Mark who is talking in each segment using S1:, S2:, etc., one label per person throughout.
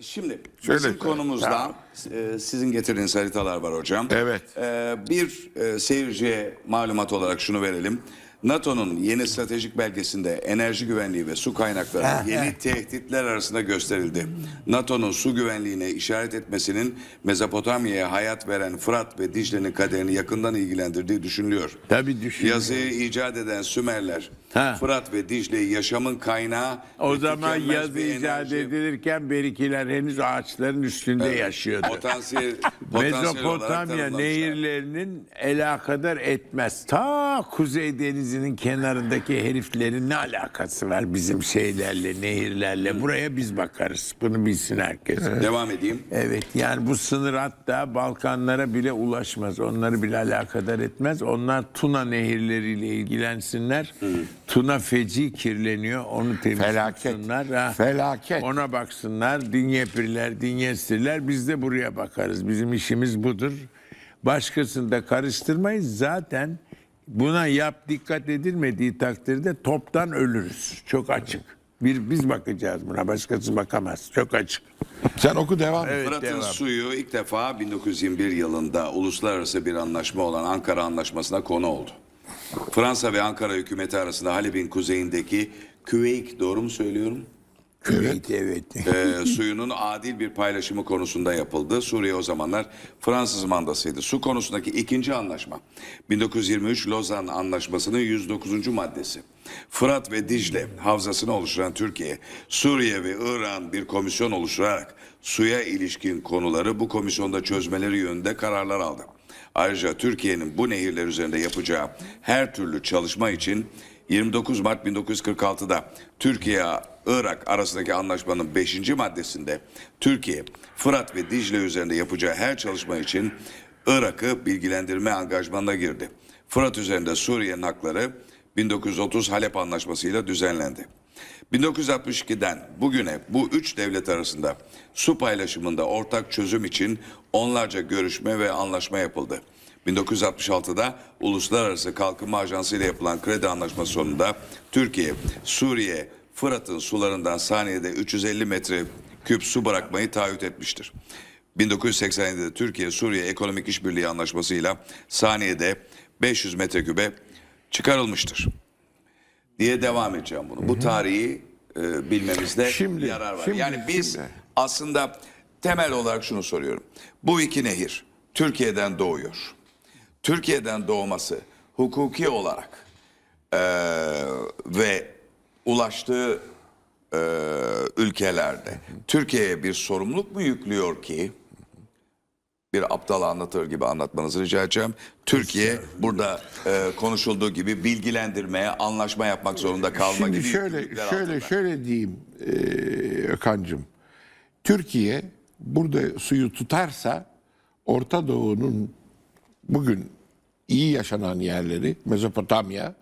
S1: Şimdi
S2: Şöyle
S1: bizim konumuzda e, sizin getirdiğiniz haritalar var hocam.
S2: Evet.
S1: E, bir e, seyirciye malumat olarak şunu verelim. NATO'nun yeni stratejik belgesinde enerji güvenliği ve su kaynakları yeni tehditler arasında gösterildi. NATO'nun su güvenliğine işaret etmesinin Mezopotamya'ya hayat veren Fırat ve Dicle'nin kaderini yakından ilgilendirdiği düşünülüyor.
S3: Tabii düşünüyor.
S1: Yazıyı icat eden Sümerler
S3: Ha.
S1: Fırat ve Dicle'yi yaşamın kaynağı
S3: O zaman
S1: bir
S3: icat edilirken berikiler henüz ağaçların üstünde yaşıyordu.
S1: potansiyel, potansiyel olarak
S3: Mezopotamya
S1: tanımlamışlar.
S3: nehirlerinin alakadar etmez. Ta Kuzey Denizi'nin kenarındaki heriflerin ne alakası var bizim şeylerle, nehirlerle? Buraya biz bakarız. Bunu bilsin herkes.
S1: Devam edeyim.
S3: Evet yani bu sınır hatta Balkanlara bile ulaşmaz. Onları bile alakadar etmez. Onlar Tuna nehirleriyle ilgilensinler. Tuna feci kirleniyor. Onu temiz
S2: Felaket.
S3: Ha.
S2: Felaket.
S3: Ona baksınlar. Dinyepirler, Dinyestirler. Biz de buraya bakarız. Bizim işimiz budur. Başkasını da karıştırmayız. Zaten buna yap dikkat edilmediği takdirde toptan ölürüz. Çok açık. Bir biz bakacağız buna. Başkası bakamaz. Çok açık.
S2: Sen oku devam et.
S3: Evet,
S1: Fırat'ın
S3: devam.
S1: suyu ilk defa 1921 yılında uluslararası bir anlaşma olan Ankara Anlaşması'na konu oldu. Fransa ve Ankara hükümeti arasında Halep'in kuzeyindeki Küveyk doğru mu söylüyorum?
S3: Evet, evet.
S1: Ee, suyunun adil bir paylaşımı konusunda yapıldı. Suriye o zamanlar Fransız mandasıydı. Su konusundaki ikinci anlaşma 1923 Lozan Anlaşması'nın 109. maddesi. Fırat ve Dicle havzasını oluşturan Türkiye, Suriye ve İran bir komisyon oluşturarak suya ilişkin konuları bu komisyonda çözmeleri yönünde kararlar aldı. Ayrıca Türkiye'nin bu nehirler üzerinde yapacağı her türlü çalışma için 29 Mart 1946'da Türkiye-Irak arasındaki anlaşmanın 5. maddesinde Türkiye, Fırat ve Dicle üzerinde yapacağı her çalışma için Irak'ı bilgilendirme angajmanına girdi. Fırat üzerinde Suriye'nin hakları 1930 Halep Anlaşması'yla düzenlendi. 1962'den bugüne bu üç devlet arasında su paylaşımında ortak çözüm için onlarca görüşme ve anlaşma yapıldı. 1966'da Uluslararası Kalkınma Ajansı ile yapılan kredi anlaşması sonunda Türkiye, Suriye, Fırat'ın sularından saniyede 350 metre küp su bırakmayı taahhüt etmiştir. 1987'de Türkiye-Suriye Ekonomik İşbirliği Anlaşması'yla saniyede 500 metrekübe çıkarılmıştır diye devam edeceğim bunu. Bu tarihi e, bilmemizde
S2: Şimdi,
S1: yarar var.
S2: şimdi,
S1: yani biz
S2: şimdi.
S1: aslında temel olarak şunu soruyorum. Bu iki nehir Türkiye'den doğuyor. Türkiye'den doğması hukuki olarak e, ve ulaştığı e, ülkelerde Türkiye'ye bir sorumluluk mu yüklüyor ki bir aptal anlatır gibi anlatmanızı rica edeceğim. Türkiye burada e, konuşulduğu gibi bilgilendirmeye, anlaşma yapmak zorunda kalma
S2: Şimdi
S1: gibi
S2: şöyle şöyle
S1: altında.
S2: şöyle diyeyim e, Ökancığım. Türkiye burada suyu tutarsa Orta Doğu'nun bugün iyi yaşanan yerleri Mezopotamya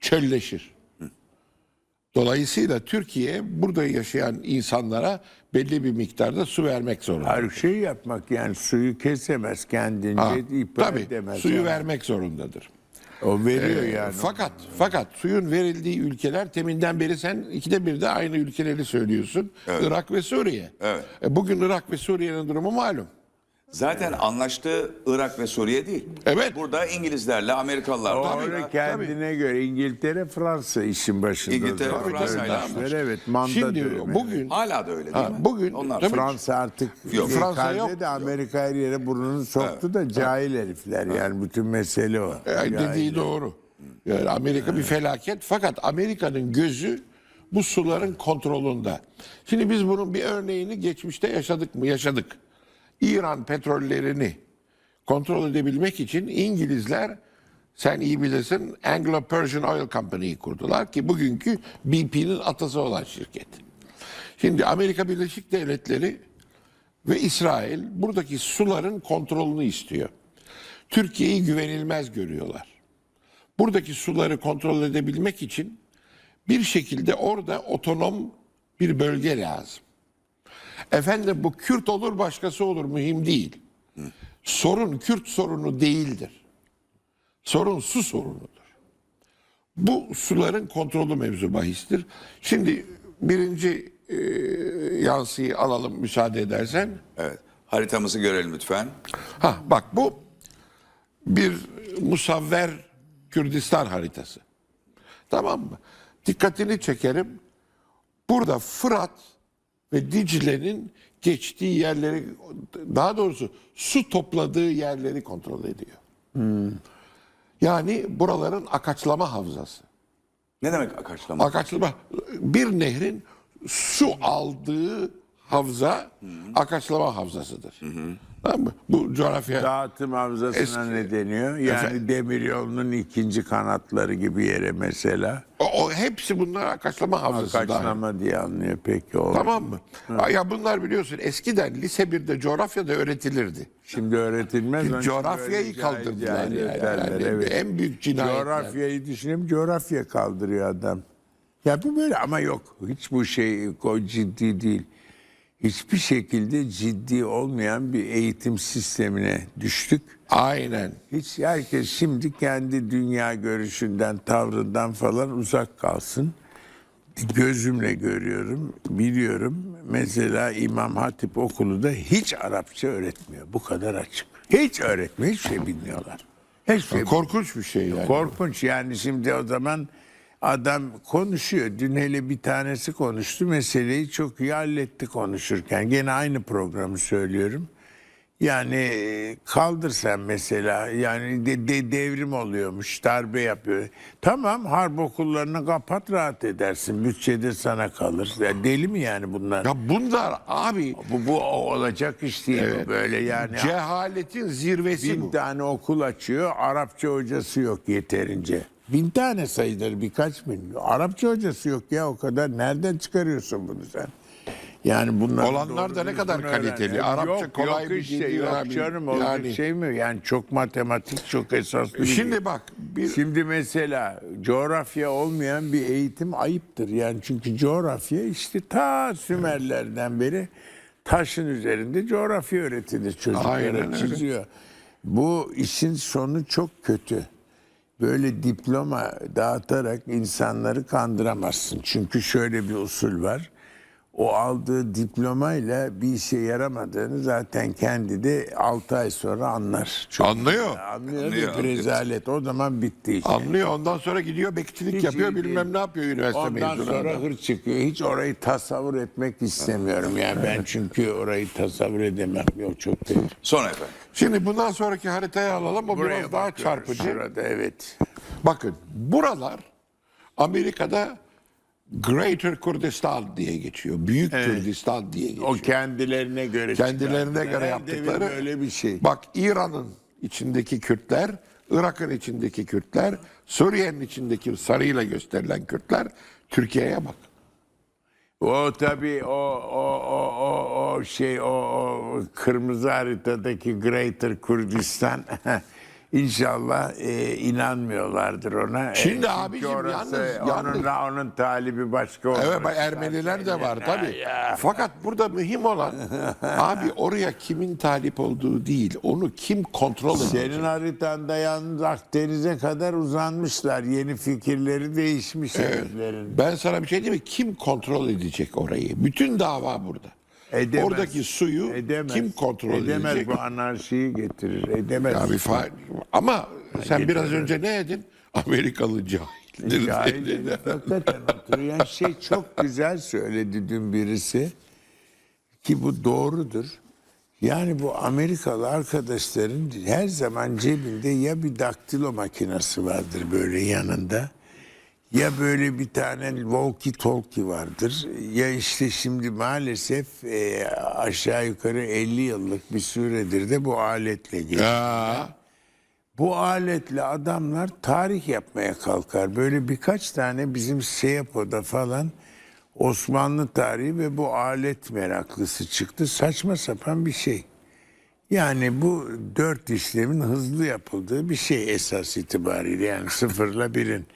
S2: çölleşir. Dolayısıyla Türkiye burada yaşayan insanlara belli bir miktarda su vermek zorunda.
S3: Her şey yapmak yani suyu kesemez kendince
S2: Ha,
S3: ihbar
S2: tabii
S3: edemez.
S2: suyu
S3: yani.
S2: vermek zorundadır.
S3: O veriyor yani.
S2: Fakat fakat suyun verildiği ülkeler teminden beri sen ikide bir de aynı ülkeleri söylüyorsun. Irak ve Suriye.
S1: Evet.
S2: E, bugün Irak ve Suriye'nin durumu malum.
S1: Zaten anlaştığı Irak ve Suriye değil.
S2: Evet.
S1: Burada İngilizlerle, Amerikalılarla.
S3: Orada kendine göre İngiltere, Fransa işin başında.
S1: İngiltere,
S3: zaten.
S1: Fransa ile anlaştı.
S3: Evet, manda
S2: Şimdi
S3: dönemi.
S2: bugün
S1: Hala da öyle değil
S2: Ha,
S1: mi?
S2: bugün
S1: Onlar
S2: tabii
S3: Fransa artık
S1: Yok,
S2: Fransa yok.
S3: de Amerika her yere burnunu soktu da cahil herifler yani bütün mesele o.
S2: e,
S3: Yani
S2: dediği doğru. Yani Amerika bir felaket fakat Amerika'nın gözü bu suların kontrolünde. Şimdi biz bunun bir örneğini geçmişte yaşadık mı? Yaşadık. İran petrollerini kontrol edebilmek için İngilizler sen iyi bilirsin Anglo-Persian Oil Company'yi kurdular ki bugünkü BP'nin atası olan şirket. Şimdi Amerika Birleşik Devletleri ve İsrail buradaki suların kontrolünü istiyor. Türkiye'yi güvenilmez görüyorlar. Buradaki suları kontrol edebilmek için bir şekilde orada otonom bir bölge lazım. Efendim bu Kürt olur başkası olur mühim değil. Sorun Kürt sorunu değildir. Sorun su sorunudur. Bu suların kontrolü mevzu bahistir. Şimdi birinci e, yansıyı alalım müsaade edersen.
S1: Evet. Haritamızı görelim lütfen.
S2: Ha bak bu bir musavver Kürdistan haritası. Tamam mı? Dikkatini çekerim. Burada Fırat ve Dicle'nin geçtiği yerleri daha doğrusu su topladığı yerleri kontrol ediyor. Yani buraların akaçlama havzası.
S1: Ne demek akaçlama?
S2: Akaçlama bir nehrin su aldığı havza akaçlama havzasıdır. Tamam mı? Bu coğrafya
S3: Dağıtım havzasına
S2: Eski-
S3: ne deniyor? Yani
S2: Efendim?
S3: demiryolunun ikinci kanatları gibi yere mesela.
S2: o, o hepsi bunlar akaçlama havzası. dahil.
S3: Kaçlama diye anlıyor peki o.
S2: Tamam mı? Ya bunlar biliyorsun eskiden lise 1'de coğrafyada öğretilirdi.
S3: Şimdi öğretilmez. için
S2: Coğrafyayı kaldırdılar yani.
S3: ederler,
S2: Yani en büyük cinayetler.
S3: Coğrafyayı düşünüyorum. Coğrafya kaldırıyor adam. Ya bu böyle ama yok. Hiç bu şey ciddi değil. Hiçbir şekilde ciddi olmayan bir eğitim sistemine düştük.
S2: Aynen.
S3: Hiç herkes şimdi kendi dünya görüşünden, tavrından falan uzak kalsın. Gözümle görüyorum, biliyorum. Mesela İmam Hatip okulu da hiç Arapça öğretmiyor. Bu kadar açık. Hiç öğretmiyor, hiçbir şey bilmiyorlar. Hiçbir şey
S2: Korkunç bir şey yani.
S3: Korkunç yani şimdi o zaman adam konuşuyor. Dün hele bir tanesi konuştu meseleyi çok iyi halletti konuşurken. Gene aynı programı söylüyorum. Yani e, kaldır sen mesela yani de, de- devrim oluyormuş darbe yapıyor. Tamam harp okullarını kapat rahat edersin. Bütçede sana kalır. Ya deli mi yani bunlar?
S2: Ya bunlar abi
S3: Bu, bu olacak iş değil bu böyle yani.
S2: cehaletin zirvesi
S3: Bin
S2: bu.
S3: tane okul açıyor, Arapça hocası yok yeterince. Bin tane sayılır birkaç bin. Arapça hocası yok ya o kadar. Nereden çıkarıyorsun bunu sen? Yani bunlar
S2: Olanlar da ne kadar kaliteli. Arapça kolay
S3: yok
S2: bir değil
S3: yok
S2: abi.
S3: canım
S2: Yani-
S3: şey mi? Yani çok matematik, çok esaslı. bir
S2: Şimdi
S3: dil.
S2: bak bir
S3: Şimdi mesela coğrafya olmayan bir eğitim ayıptır. Yani çünkü coğrafya işte ta Sümerlerden beri taşın üzerinde coğrafya öğretilir çocuklara
S2: Aynen
S3: çiziyor. Bu işin sonu çok kötü. Böyle diploma dağıtarak insanları kandıramazsın. Çünkü şöyle bir usul var. O aldığı diplomayla bir işe yaramadığını zaten kendi de 6 ay sonra anlar. Çok
S2: Anlıyor.
S3: Anlıyor,
S1: Anlıyor.
S3: bir rezalet. O zaman bitti iş.
S2: anlıyor ondan sonra gidiyor bekçilik
S3: Hiç
S2: yapıyor
S3: iyi
S2: bilmem
S3: değil.
S2: ne yapıyor üniversite
S3: Ondan
S2: mezunu
S3: sonra
S2: adam.
S3: hır çıkıyor. Hiç orayı tasavvur etmek istemiyorum. Yani ben çünkü orayı tasavvur edemem. Yok çok değil.
S1: Sonra efendim.
S2: Şimdi bundan sonraki haritayı alalım o biraz daha çarpıcı.
S3: Şurada evet.
S2: Bakın buralar Amerika'da Greater Kurdistan diye geçiyor. Büyük Kürdistan diye geçiyor.
S3: O kendilerine göre
S2: Kendilerine göre
S3: Her
S2: yaptıkları.
S3: böyle bir şey.
S2: Bak İran'ın içindeki Kürtler, Irak'ın içindeki Kürtler, Suriye'nin içindeki sarıyla gösterilen Kürtler, Türkiye'ye bak.
S3: O tabii o o o o o şey o, o kırmızı haritadaki Greater Kürdistan İnşallah e, inanmıyorlardır ona.
S2: Şimdi
S3: çünkü
S2: abicim
S3: orası,
S2: yalnız-
S3: onun,
S2: yalnız-
S3: onun talibi başka olur.
S2: Evet Ermeniler de var tabii. Fakat burada mühim olan abi oraya kimin talip olduğu değil, onu kim kontrol edecek.
S3: Senin haritanda yalnız Akdeniz'e kadar uzanmışlar. Yeni fikirleri değişmiş heriflerin.
S2: Ben sana bir şey diyeyim mi? Kim kontrol edecek orayı? Bütün dava burada.
S3: Edemez.
S2: Oradaki suyu
S3: Edemez.
S2: kim kontrol
S3: Edemez
S2: edecek?
S3: bu anarşiyi getirir. Edemez.
S2: Abi fa- ama sen biraz önce ne dedin? Amerikalı cahildir
S3: Cahil herif hakikaten oturuyor. şey çok güzel söyledi dün birisi ki bu doğrudur. Yani bu Amerikalı arkadaşların her zaman cebinde ya bir daktilo makinesi vardır böyle yanında ya böyle bir tane walkie talkie vardır ya işte şimdi maalesef e, aşağı yukarı 50 yıllık bir süredir de bu aletle geçiyor. Bu aletle adamlar tarih yapmaya kalkar. Böyle birkaç tane bizim Seyapo'da falan Osmanlı tarihi ve bu alet meraklısı çıktı. Saçma sapan bir şey. Yani bu dört işlemin hızlı yapıldığı bir şey esas itibariyle. Yani sıfırla birin.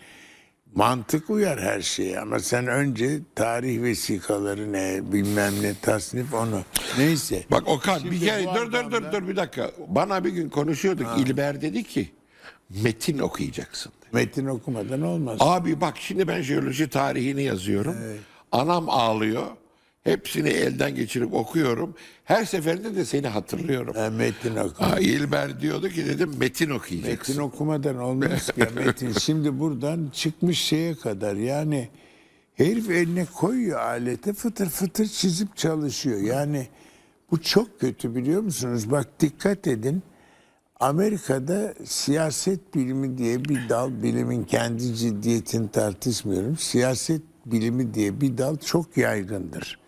S3: Mantık uyar her şeye ama sen önce tarih vesikaları ne bilmem ne tasnif onu. Neyse.
S2: bak Okan bir
S3: Şimdi
S2: kere
S3: bu
S2: dur dur dur dur bir dakika. Bana bir gün konuşuyorduk. İlber dedi ki metin okuyacaksın.
S3: Metin okumadan olmaz.
S2: Abi bak şimdi ben jeoloji tarihini yazıyorum. Anam ağlıyor. Hepsini elden geçirip okuyorum. Her seferinde de seni hatırlıyorum.
S3: E, Metin oku.
S2: Aa, İlber diyordu ki dedim metin okuyacaksın.
S3: Metin okumadan olmaz ki. Metin şimdi buradan çıkmış şeye kadar yani herif eline koyuyor aleti fıtır fıtır çizip çalışıyor. Yani bu çok kötü biliyor musunuz? Bak dikkat edin. Amerika'da siyaset bilimi diye bir dal, bilimin kendi ciddiyetini tartışmıyorum. Siyaset bilimi diye bir dal çok yaygındır.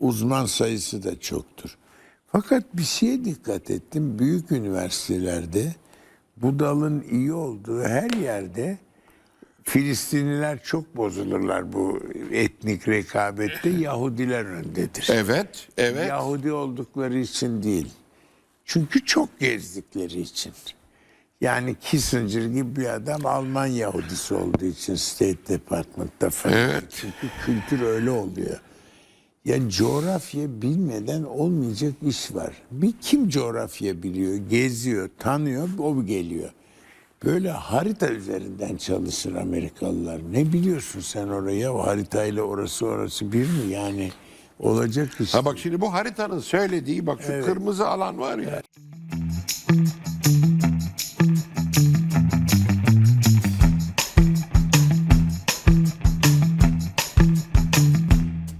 S3: Uzman sayısı da çoktur. Fakat bir şeye dikkat ettim. Büyük üniversitelerde bu dalın iyi olduğu her yerde Filistinliler çok bozulurlar bu etnik rekabette. Yahudiler öndedir.
S2: Evet, evet.
S3: Yahudi oldukları için değil. Çünkü çok gezdikleri için. Yani Kissinger gibi bir adam Alman Yahudisi olduğu için State Department'ta falan.
S2: Evet.
S3: Çünkü kültür öyle oluyor. Yani coğrafya bilmeden olmayacak iş var. Bir kim coğrafya biliyor, geziyor, tanıyor, o geliyor. Böyle harita üzerinden çalışır Amerikalılar. Ne biliyorsun sen oraya? O haritayla orası orası bir mi? Yani olacak iş.
S2: Ha bak şimdi bu haritanın söylediği bak şu kırmızı alan var ya.